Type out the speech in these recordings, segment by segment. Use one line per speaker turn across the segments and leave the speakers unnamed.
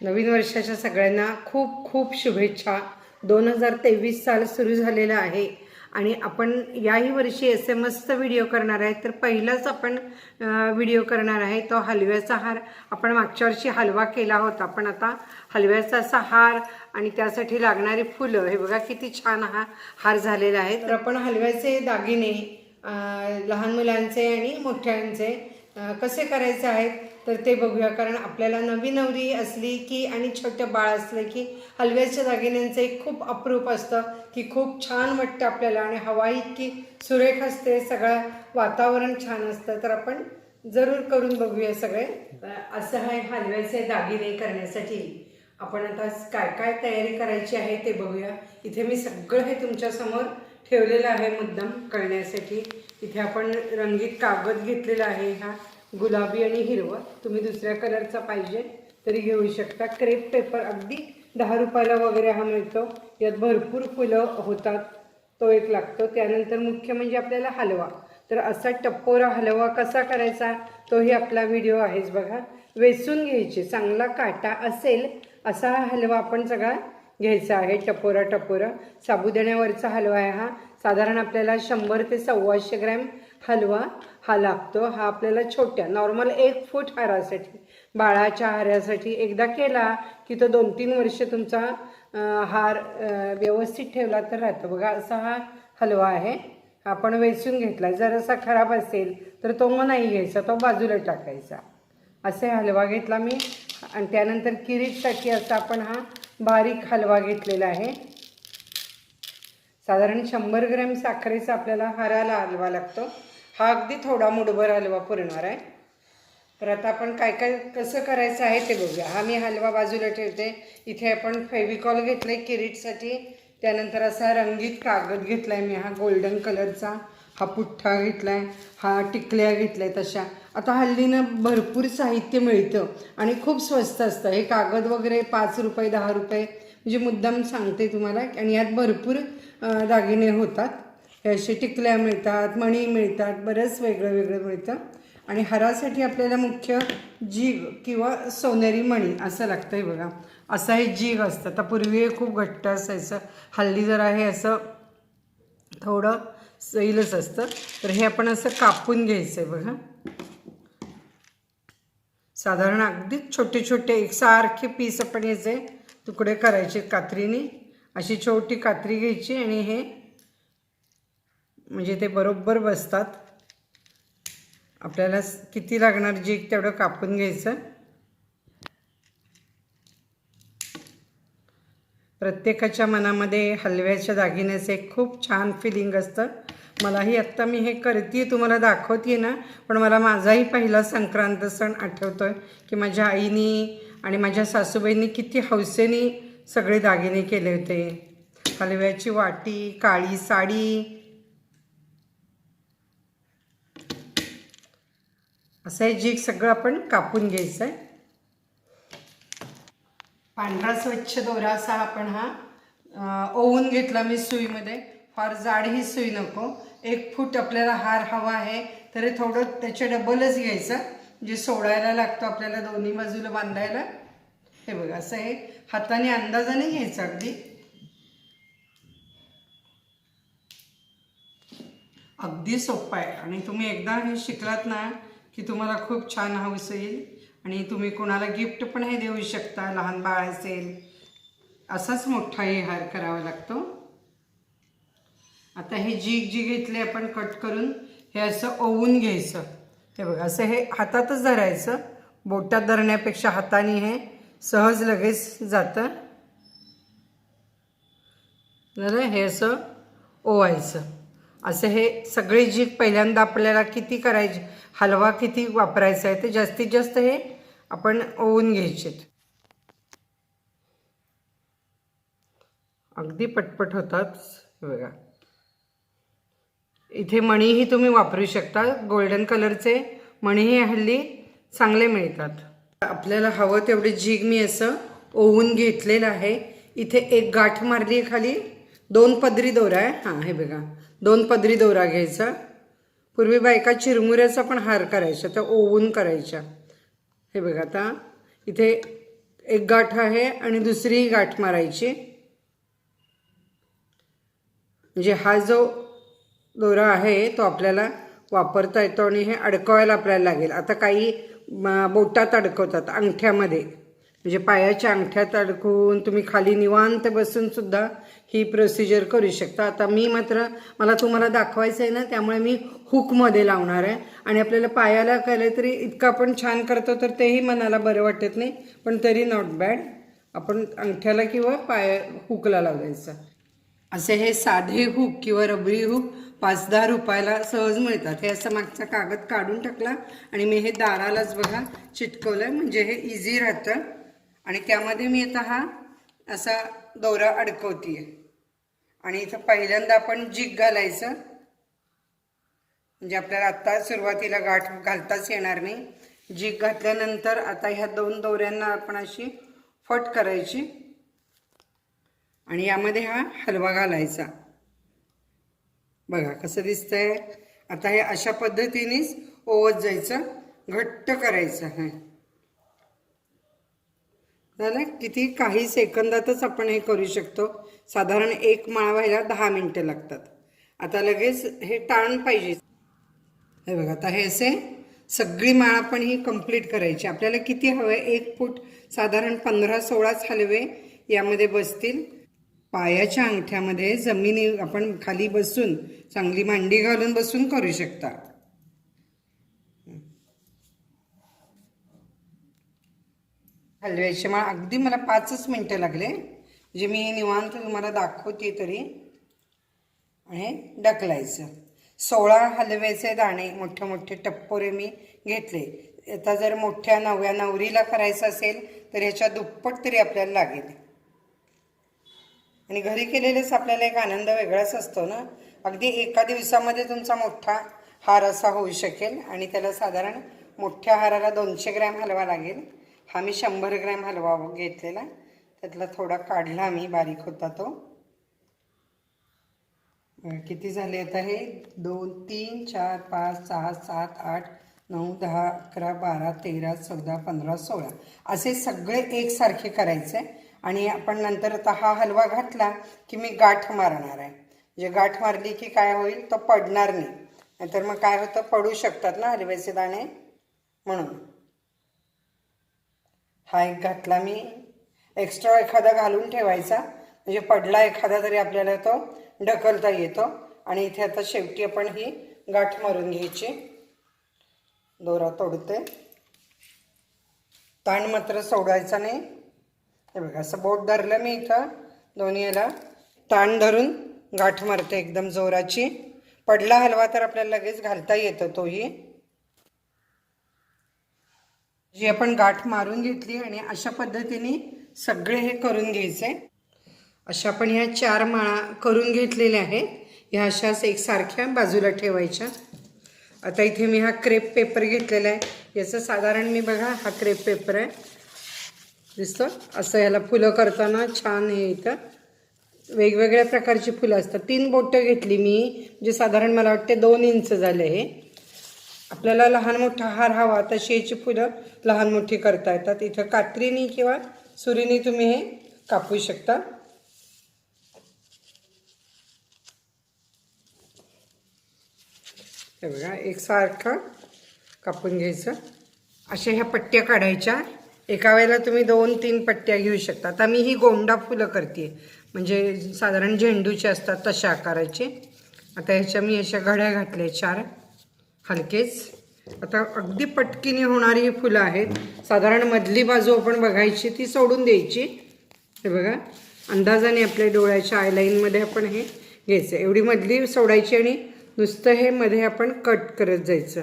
नवीन वर्षाच्या सगळ्यांना खूप खूप शुभेच्छा. दोन हजार तेवीस साल सुरू झालेलं आहे आणि आपण याही वर्षी असे मस्त व्हिडिओ करणार आहे. तर पहिलाच आपण व्हिडिओ करणार आहे. तो हलव्याचा हार. आपण मागच्या वर्षी हलवा केला होता. पण आता हलव्याचा असा हार आणि त्यासाठी लागणारी फुलं हे बघा किती छान हा हार झालेला आहे. तर आपण हलव्याचे दागिने लहान मुलांचे आणि मोठ्यांचे कसे करायचे आहेत? तर ते बघूया. कारण आपल्याला नवी नवरी असली की आणि छोटं बाळ असलं की हलव्याच्या दागिन्यांचं एक खूप अप्रूप असतं की खूप छान वाटतं आपल्याला आणि हवा इतकी सुरेख असते सगळं वातावरण छान असतं. तर आपण जरूर करून बघूया सगळे. असं आहे हलव्याचे दागिने करण्यासाठी. आपण आता काय काय तयारी करायची आहे ते बघूया. इथे मी सगळं हे तुमच्यासमोर ठेवलेलं आहे मुद्दाम कळण्यासाठी इथे आपण रंगीत कागद घेतलेला आहे हा. गुलाबी आणि हिरवं. तुम्ही दुसऱ्या कलरचा पाहिजे तरी घेऊ शकता. क्रेप पेपर अगदी दहा रुपयाला वगैरे हा मिळतो. यात भरपूर फुलं होतात. तो एक लागतो. त्यानंतर मुख्य म्हणजे आपल्याला हलवा. तर असा टप्पोरा हलवा कसा करायचा? तोही आपला व्हिडिओ आहेच बघा. वेचून घ्यायचे. चांगला काटा असेल असा हा हलवा आपण सगळा घ्यायचा आहे. टपोरा टपोरा. साबुदाण्यावरचा हलवा आहे हा. साधारण आपल्याला शंभर ते सव्वाशे ग्रॅम हलवा हा लागतो. हा आपल्याला छोट्या नॉर्मल एक फूट हारासाठी बाळाच्या हारासाठी एकदा केला की तो दोन तीन वर्ष तुमचा हार व्यवस्थित ठेवला तर राहतो. बघा असा हा हलवा आहे. आपण वेचून घेतला. जर असा खराब असेल तर तो मग नाही घ्यायचा तो बाजूला टाकायचा. असे हलवा घेतला मी. आणि त्यानंतर किरीटसाठी असा आपण हा बारीक हलवा घेतलेला आहे. साधारण शंभर ग्रॅम साखरेचा आपल्याला हाराला हलवा लागतो. हा अगदी थोडा मुठभर हलवा पुरणार आहे. तर आता आपण काय काय कसं करायचं आहे ते बघूया. हा मी हलवा बाजूला ठेवते. इथे आपण फेविकॉल घेतलं आहे किरीटसाठी. त्यानंतर असा रंगीत कागद घेतला आहे मी. हा गोल्डन कलरचा हा पुठ्ठा घेतला आहे हा टिकल्या घेतल्या आहेत तशा आता हल्लीनं भरपूर साहित्य मिळतं आणि खूप स्वस्त असतं. हे कागद वगैरे पाच रुपये दहा रुपये म्हणजे मुद्दाम सांगते तुम्हाला. आणि यात भरपूर दागिने होतात. हे असे टिकल्या मिळतात मणी मिळतात बरंच वेगळं वेगळं मिळतं. आणि हारासाठी आपल्याला मुख्य जीग किंवा सोनेरी मणी असं लागतं आहे बघा. असं हे जीग असतं. आता पूर्वी हे खूप घट्ट असायचं. हल्ली जरा हे असं थोडं सैलच असतं. तर हे आपण असं कापून घ्यायचं आहे बघा. साधारण अगदीच छोटे छोटे एकसारखे पीस आपण याचे तुकडे करायचे कात्रीने. अशी छोटी कात्री घ्यायची आणि हे म्हणजे ते बरोबर बसतात. आपल्याला किती लागणार जे तेवढं कापून घ्यायचं. प्रत्येकाच्या मनामध्ये हलव्याच्या दागिन्याचं एक खूप छान फिलिंग असतं. मलाही आत्ता मी हे करते तुम्हाला दाखवते ना पण मला माझाही पहिला संक्रांत सण आठवतो आहे की माझ्या आईनी आणि माझ्या सासूबाईंनी किती हौसेने सगळे दागिने केले होते. हलव्याची वाटी काळी साडी असं हे जीक सगळं आपण कापून घ्यायचं आहे. पांढरा स्वच्छ दोरा असा आपण हा ओवून घेतला मी सुईमध्ये. फार जाड ही सुई नको. एक फूट आपल्याला हार हवा आहे तर हे थोडं त्याच्या डबलच घ्यायचं. जे सोडायला लागतो आपल्याला दोन्ही बाजूला बांधायला. हे बघा असं हे हाताने अंदाजाने घ्यायचं अगदी. अगदी सोपं आहे. आणि तुम्ही एकदा हे शिकलात ना की तुम्हाला खूप छान हौस येईल आणि तुम्ही कोणाला गिफ्ट पण हे देऊ शकता लहान बाळ असेल. असाच मोठाही हार करावा लागतो. आता हे जीग जी घेतले आपण कट करून हे असं ओवून घ्यायचं. हे बघा असं हे हातातच धरायचं. बोटात धरण्यापेक्षा हाताने हे सहज लगेच जातं. हे असं ओवायचं. असं हे सगळे जी पहिल्यांदा आपल्याला किती करायचे हलवा किती वापरायचा आहे ते जास्तीत जास्त हे आपण ओवून घ्यायचे अगदी पटपट होतात. बघा. इथे मणीही तुम्ही वापरू शकता. गोल्डन कलरचे मणीही हल्ली चांगले मिळतात. आपल्याला हवं तेवढे जीग मी असं ओवून घेतलेलं आहे. इथे एक गाठ मारली आहे खाली. दोन पदरी दोरा आहे. हां हे बघा. दोन पदरी दोरा घ्यायचा. पूर्वी बायका चिरमुऱ्याचा पण हार करायचा तर ओवून करायच्या. हे बघा आता. इथे एक गाठ आहे आणि दुसरीही गाठ मारायची. म्हणजे हा जो दोरा आहे तो आपल्याला वापरता येतो आणि हे अडकवायला आपल्याला लागेल. आता काही बोटात अडकवतात अंगठ्यामध्ये. म्हणजे पायाच्या अंगठ्यात अडकून तुम्ही खाली निवांत बसूनसुद्धा ही प्रोसिजर करू शकता. आता मी मात्र मला तुम्हाला दाखवायचं आहे ना त्यामुळे मी हुकमध्ये लावणार आहे. आणि आपल्याला पायाला केलं तरी इतकं आपण छान करतो तर तेही मनाला बरं वाटत नाही. पण तरी नॉट बॅड आपण अंगठ्याला किंवा पाया हुकला लावायचं. असे हे साधे हुक किंवा रबरी हुक पाच दहा रुपयाला सहज मिळतात. हे असं मागचा कागद काढून टाकला आणि मी हे दारालाच बघा चिटकवलं म्हणजे हे इझी राहतं. आणि त्यामध्ये मी आता हा असा दोरा आहे आणि इथं पहिल्यांदा आपण जिग घालायचं. म्हणजे आपल्याला आत्ता सुरुवातीला गाठ घालताच येणार नाही. जिग घातल्यानंतर आता ह्या दोन दोऱ्यांना आपण अशी फट करायची. आणि यामध्ये हा हलवा घालायचा. बघा कसं दिसतंय. आता हे अशा पद्धतीनेच ओवत जायचं. घट्ट करायचं आहे झालं किती काही सेकंदातच आपण हे करू शकतो. साधारण एक माळ व्हायला दहा मिनटं लागतात. आता लगेच हे टाळण पाहिजे. हे बघा आता हे असे सगळी माळ आपण ही कंप्लीट करायची. आपल्याला किती हवं? आहे एक फूट साधारण पंधरा सोळाच हलवे यामध्ये बसतील. पायाच्या अंगठ्यामध्ये जमिनी आपण खाली बसून चांगली मांडी घालून बसून करू शकता. हलवायचे मग अगदी मला पाचच मिनटं लागले. म्हणजे मी हे निवांत तुम्हाला दाखवते तरी. आणि ढकलायचं. सोळा हलव्याचे दाणे मोठे मोठे टप्पोरे मी घेतले. आता जर मोठ्या नव्या नवरीला करायचं असेल तर ह्याच्या दुप्पट तरी आपल्याला लागेल. आणि घरी केलेलेच आपल्याला एक आनंद वेगळाच असतो ना? अगदी एका दिवसामध्ये तुमचा मोठा हार असा होऊ शकेल आणि त्याला साधारण मोठ्या हाराला दोनशे ग्रॅम हलवा लागेल. हा मी शंभर ग्रॅम हलवा घेतलेला. त्यातला थोडा काढला मी बारीक होता तो. किती झाले आता हे? दोन तीन चार पाच सहा सात आठ नऊ दहा अकरा बारा तेरा चौदा पंधरा सोळा. असे सगळे एकसारखे करायचे. आणि आपण नंतर आता हा हलवा घातला की मी गाठ मारणार आहे. म्हणजे गाठ मारली की काय होईल? तो पडणार नाही. नाहीतर मग काय होतं? पडू शकतात ना हलव्याचे दाणे? म्हणून. हा एक घातला मी. एक्स्ट्रा एखादा घालून ठेवायचा. म्हणजे पडला एखादा तरी आपल्याला तो ढकलता येतो. आणि इथे आता शेवटी आपण ही गाठ मारून घ्यायची. दोरा तोडते. ताण मात्र सोडायचा नाही. हे बघा असं बोट धरलं मी इथं. दोन्ही याला ताण धरून गाठ मारते एकदम जोराची. पडला हलवा तर आपल्याला लगेच घालता येतो तोही. जी आपण गाठ मारून घेतली आणि अशा पद्धतीने सगळे हे करून घ्यायचे. अशा आपण ह्या चार माळा करून घेतलेल्या आहेत. ह्या अशाच एकसारख्या बाजूला ठेवायच्या. आता इथे मी हा क्रेप पेपर घेतलेला आहे. याचं साधारण मी बघा हा क्रेप पेपर आहे. दिसतं? असं याला फुलं करताना छान हे इथं वेगवेगळ्या प्रकारची फुलं असतात. तीन बोटं घेतली मी म्हणजे साधारण मला वाटते दोन इंच झाले हे. आपल्याला लहान मोठा हार हवा तशी याची फुलं लहान मोठी करता येतात. इथं कात्रीने किंवा सुरीने तुम्ही हे कापू शकता. हे बघा एकसारखं कापून घ्यायचं. अशा ह्या पट्ट्या काढायच्या. एका वेळेला तुम्ही दोन तीन पट्ट्या घेऊ शकता. आता मी ही गोंडा फुलं करते. म्हणजे साधारण झेंडूचे असतात तशा आकाराचे. आता ह्याच्या मी अशा घड्या घातल्या चार. हलकेच. आता अगदी पटकीने होणारी ही फुलं आहेत. साधारण मधली बाजू आपण बघायची ती सोडून द्यायची. हे बघा अंदाजाने आपल्या डोळ्याच्या आयलाईनमध्ये आपण हे घ्यायचं. एवढी मधली सोडायची आणि नुसतं हे मध्ये आपण कट करत जायचं.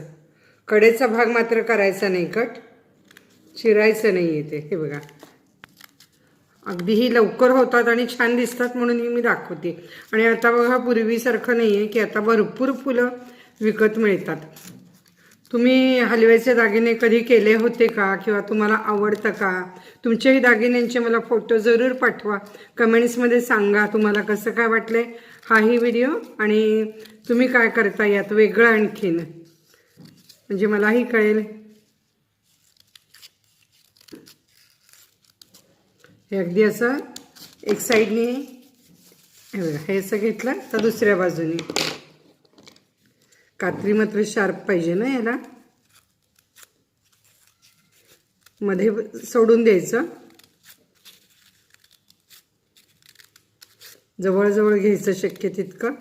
कडेचा भाग मात्र करायचा नाही कट चिरायचं नाही येते हे बघा. अगदी ही लवकर होतात आणि छान दिसतात म्हणून ही मी दाखवते. आणि आता बघा पूर्वीसारखं नाही आहे की आता भरपूर फुलं विकत मिळतात. तुम्ही हलव्याचे दागिने कधी केले होते का? किंवा तुम्हाला आवडतं का? तुमच्याही दागिन्यांचे मला फोटो जरूर पाठवा. कमेंट्समध्ये सांगा तुम्हाला कसं काय वाटलं हाही व्हिडिओ आणि तुम्ही काय करता यात वेगळं आणखीन? म्हणजे मलाही कळेल. हे अगदी असं एक साईडने हे हे असं घेतलं तर दुसऱ्या बाजूने. कात्री मात्र शार्प पाहिजे ना याला? मध्ये सोडून द्यायचं. जवळजवळ घ्यायचं शक्य तितकं.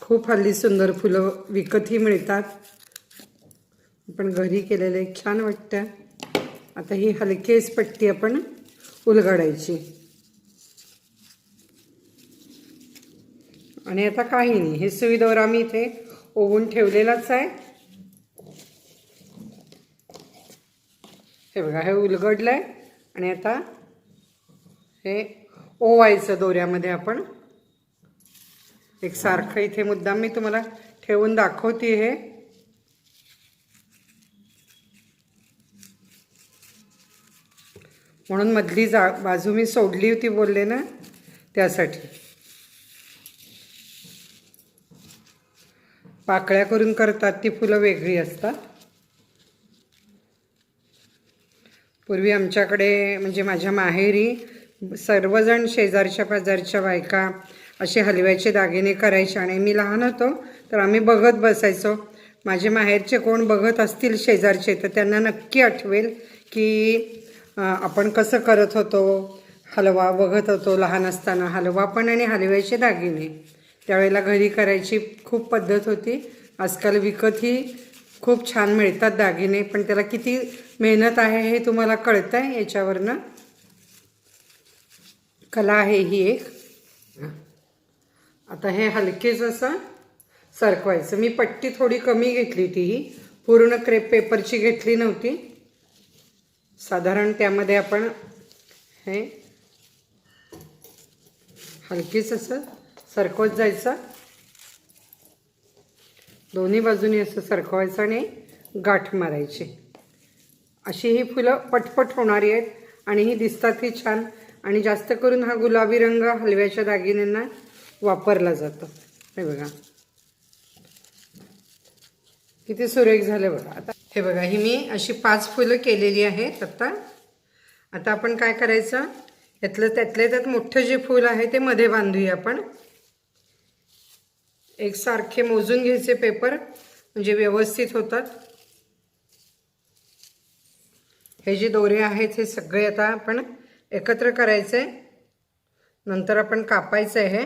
खूप हल्ली सुंदर फुलं विकतही मिळतात. पण घरी केलेले छान वाटतं. आता ही हलकेच पट्टी आपण उलगडायची. आणि आता काही नाही हे सुविधावर आम्ही इथे ओवून ठेवलेलाच आहे. हे बघा हे उलगडलंय. आणि आता हे ओवायचं दोऱ्यामध्ये आपण. एक सारखं इथे मुद्दाम मी तुम्हाला ठेवून दाखवते हे. म्हणून मधली जा बाजू मी सोडली होती बोलले ना त्यासाठी. पाकळ्या करून करतात ती फुलं वेगळी असतात. पूर्वी आमच्याकडे म्हणजे माझ्या माहेरी सर्वजण शेजारच्या पाजारच्या बायका असे हलव्याचे दागिने करायचे आणि मी लहान होतो तर आम्ही बघत बसायचो. माझे माहेरचे कोण बघत असतील शेजारचे तर त्यांना नक्की आठवेल की आपण कसं करत होतो? हलवा बघत होतो लहान असताना. हलवा पण आणि हलव्याचे दागिने. त्यावेळेला घरी करायची खूप पद्धत होती. आजकाल विकतही खूप छान मिळतात दागिने पण त्याला किती मेहनत आहे हे तुम्हाला कळतं आहे याच्यावरनं? कला आहे ही एक. आता हे हलकेच असं सरकवायचं. मी पट्टी थोडी कमी घेतली ती ही. पूर्ण क्रेप पेपरची घेतली नव्हती. साधारण त्यामध्ये आपण हे हलकीच असं सरकवत जायचं. दोन्ही बाजूनी असं सरकवायचं आणि गाठ मारायची. अशी ही फुलं पटपट होणारी आहेत आणि ही दिसतातही छान आणि जास्त करून हा गुलाबी रंग हलव्याच्या दागिन्यांना वापरला जातो. हे बघा. किती सुरेख झालं बघा. आता हे बघा ही मी अशी पाच फुलं केलेली आहेत आत्ता आता आपण काय करायचं? यातलं त्यातले त्यात मोठं जे फूल आहे ते मध्ये बांधूया आपण. एकसारखे मोजून घ्यायचे पेपर म्हणजे व्यवस्थित होतात. हे जे दोरे आहेत हे सगळे आता आपण एकत्र करायचे नंतर आपण कापायचं आहे हे.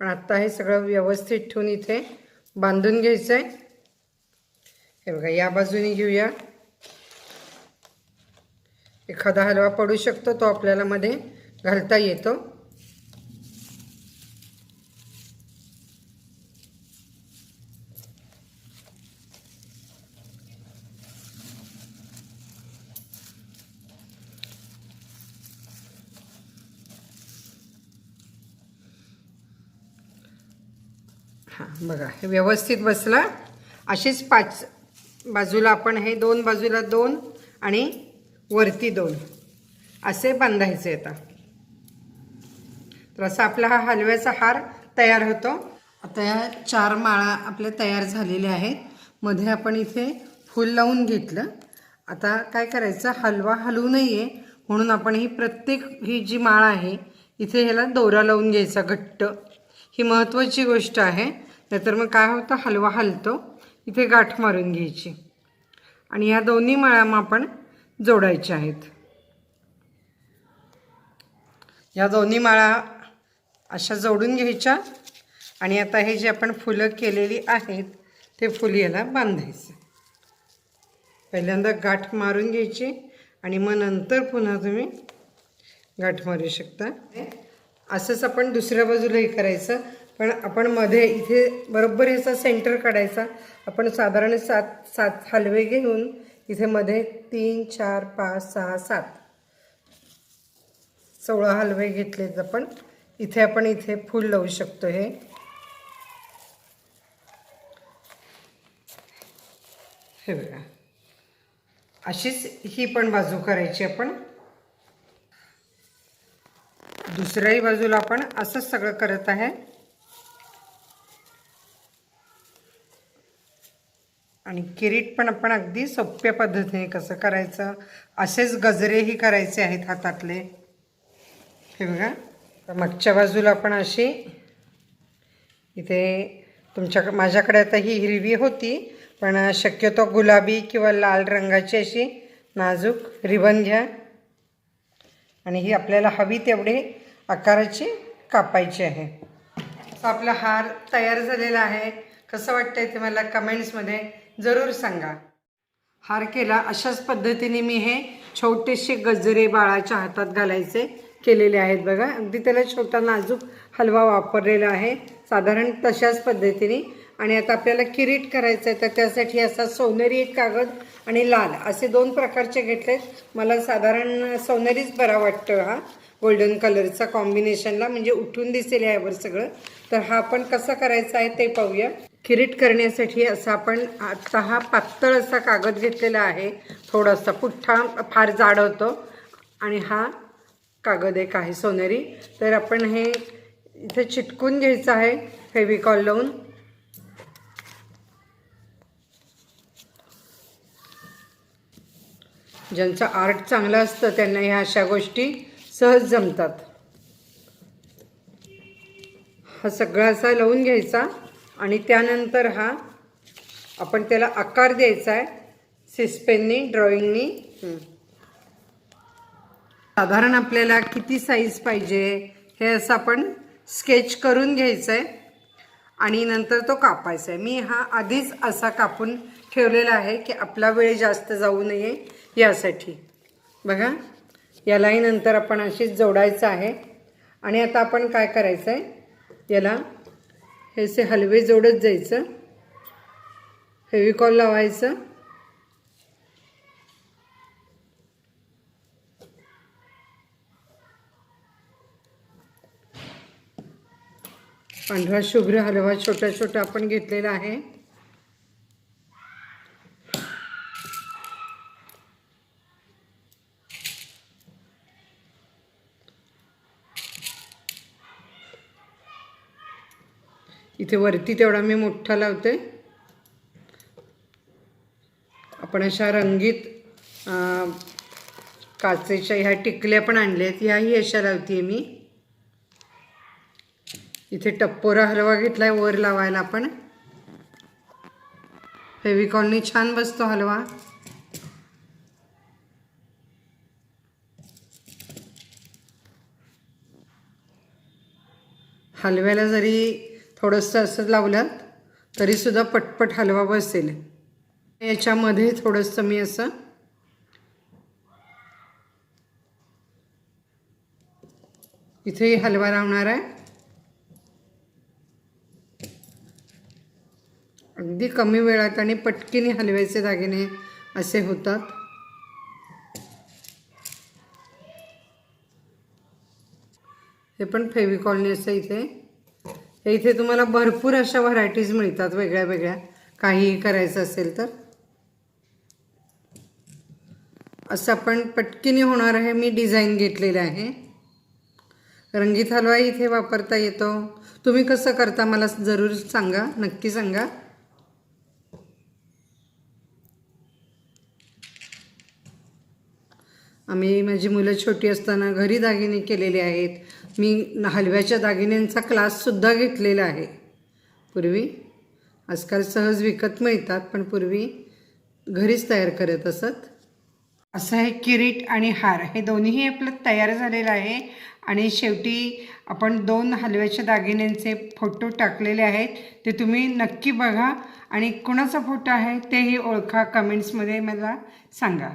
पण आत्ता हे सगळं व्यवस्थित ठेवून इथे बांधून घ्यायचं आहे हे बघा या बाजूने घेऊया. एखादा हलवा पडू शकतो तो आपल्याला मध्ये घालता येतो. हां बघा हे व्यवस्थित बसला. अशीच पाच बाजूला आपण हे दोन बाजूला दोन आणि वरती दोन. असे बांधायचे आता. तर असा आपला हा हलव्याचा हार तयार होतो. आता या चार माळा आपल्या तयार झालेल्या आहेत. मध्ये आपण इथे फूल लावून घेतलं. आता काय करायचं? हलवा हलवू नये म्हणून आपण ही प्रत्येक ही जी माळ आहे इथे ह्याला दोरा लावून घ्यायचा घट्ट. ही महत्त्वाची गोष्ट आहे. नाहीतर मग काय होतं? हलवा हलतो. इथे गाठ मारून घ्यायची. आणि या दोन्ही माळा मग आपण जोडायच्या आहेत. या दोन्ही माळा अशा जोडून घ्यायच्या. आणि आता हे जे आपण फुलं केलेली आहेत ते फुल याला बांधायचं. पहिल्यांदा गाठ मारून घ्यायची आणि मग नंतर पुन्हा तुम्ही गाठ मारू शकता. असंच आपण दुसऱ्या बाजूलाही करायचं. पण आपण मध्ये इथे बरोबर ह्याचा सेंटर काढायचा. आपण साधारण सात सात हलवे घेऊन इथे मध्ये तीन चार पाच सहा सात. सोळा हलवे घेतलेत आपण. इथे आपण इथे फूल लावू शकतो हे. हे बघा. अशीच ही पण बाजू करायची आपण. दुसऱ्याही बाजूला आपण असंच सगळं करत आहे. आणि किरीट पण आपण अगदी सोप्या पद्धतीने कसं करायचं? असेच गजरेही करायचे आहेत हातातले. हे बघा. तर मागच्या बाजूला आपण अशी इथे तुमच्या माझ्याकडे आता ही हिरवी होती पण शक्यतो गुलाबी किंवा लाल रंगाची अशी नाजूक रिबन घ्या. आणि ही आपल्याला हवी तेवढी आकाराची कापायची आहे. आपला हार तयार झालेला आहे. कसं वाटतंय ते मला कमेंट्समध्ये जरूर सांगा. हार केला अशाच पद्धतीने मी हे छोटेसे गजरे बाळाच्या हातात घालायचे केलेले आहेत बघा. अगदी त्याला छोटा नाजूक हलवा वापरलेला आहे. साधारण तशाच पद्धतीने. आणि आता आपल्याला किरीट करायचं आहे तर त्यासाठी असा सोनेरी एक कागद आणि लाल असे दोन प्रकारचे घेतलेत. मला साधारण सोनेरीच बरा वाटतं हा. गोल्डन कलरचा कॉम्बिनेशनला म्हणजे उठून दिसेल यावर सगळं. तर हा आपण कसा करायचा आहे ते पाहूया. किरीट करण्यासाठी असा आपण आता हा पातळ असा कागद घेतलेला आहे. थोडासा पुठ्ठा फार जाड होतो. आणि हा कागद एक आहे सोनेरी. तर आपण हे इथे चिटकून घ्यायचं आहे फेविकॉल लावून. ज्यांचं आर्ट चांगलं असतं त्यांना ह्या अशा गोष्टी सहज जमतात. हा सगळा असा लावून घ्यायचा. आणि त्यानंतर हा आपण त्याला आकार द्यायचा आहे सिस्पेननी ड्रॉइंगनी साधारण आपल्याला किती साईज पाहिजे हे असं आपण स्केच करून घ्यायचं आहे. आणि नंतर तो कापायचा आहे. मी हा आधीच असा कापून ठेवलेला आहे की आपला वेळ जास्त जाऊ नये यासाठी. बघा यालाही नंतर आपण अशीच जोडायचं आहे. आणि आता आपण काय करायचं आहे? याला हे असे हलवे जोडत जायचं. फेविकॉल लावायचं. पांढरा शुभ्र हलवा छोटा छोटा आपण घेतलेला आहे. इथे वरती तेवढा मी मोठा लावते आपण अशा रंगीत काचेच्या ह्या टिकल्या पण आणल्या आहेत ह्याही अशा लावते मी. इथे टप्पोरा हलवा घेतला आहे वर लावायला आपण. फेविकॉलनी छान बसतो हलवा. हलव्याला जरी थोडंसं असं लावलं तरीसुद्धा पटपट हलवा बसेल याच्यामध्ये थोडंसं मी असं इथेही हलवा लावणार आहे. अगदी कमी वेळात आणि पटकीने हलव्याचे दागिने असे होतात. हे पण फेविकॉलने असं इथे. तर इथे तुम्हाला भरपूर अशा व्हरायटीज मिळतात वेगळ्या वेगळ्या. काहीही करायचं असेल तर. असं आपण पटकीने होणार आहे मी डिझाईन घेतलेलं आहे. रंगीत हलवा इथे वापरता येतो. तुम्ही कसं करता मला जरूर सांगा नक्की सांगा. आम्ही माझी मुलं छोटी असताना घरी दागिने केलेले आहेत. मी हलव्याच्या दागिन्यांचा क्लाससुद्धा घेतलेला आहे. पूर्वी आजकाल सहज विकत मिळतात पण पूर्वी घरीच तयार करत असत. असं आहे किरीट आणि हार हे दोन्हीही आपलं तयार झालेलं आहे. आणि शेवटी आपण दोन हलव्याच्या दागिन्यांचे फोटो टाकलेले आहेत. ते तुम्ही नक्की बघा. आणि कोणाचा फोटो आहे तेही ओळखा. कमेंट्समध्ये मला सांगा.